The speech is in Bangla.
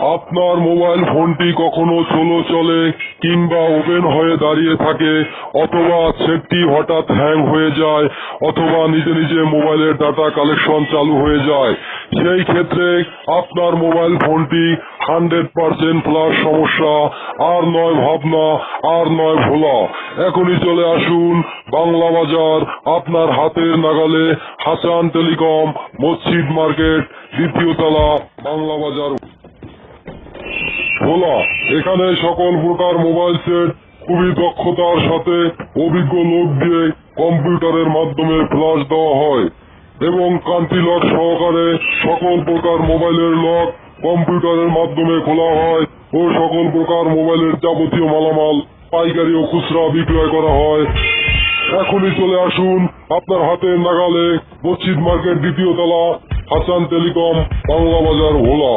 আপনার মোবাইল ফোনটি কখনো স্লো চলে কিংবা ওপেন হয়ে দাঁড়িয়ে থাকে, অথবা সেটটি হঠাৎ হ্যাং হয়ে যায়, অথবা নিজে নিজে মোবাইলের ডাটা কালেকশন চালু হয়ে যায়। সেই ক্ষেত্রে আপনার মোবাইল ফোনটি হান্ড্রেড পার্সেন্ট প্লাস সমস্যা, আর নয় ভাবনা, আর নয় ভোলা। এখনই চলে আসুন বাংলা বাজার, আপনার হাতের নাগালে হাসান টেলিকম, মসজিদ মার্কেট, দ্বিতীয় তলা, বাংলা বাজার। ভোলা, এখানে সকল প্রকার মোবাইল সেট খুবই দক্ষতার সাথে অভিজ্ঞ লোক দিয়ে কম্পিউটারের মাধ্যমে ফ্লাশ দেওয়া হয় এবং কান্তি লক সহকারে সকল প্রকার মোবাইলের লক কম্পিউটারের মাধ্যমে খোলা হয় ও সকল প্রকার মোবাইলের যাবতীয় মালামাল, পাইকারি ও খুচরা বিক্রয় করা হয়। এখনই চলে আসুন আপনার হাতের নাগালে মসজিদ মার্কেট দ্বিতীয় তলা, হাসান টেলিকম, বাংলা বাজার ভোলা।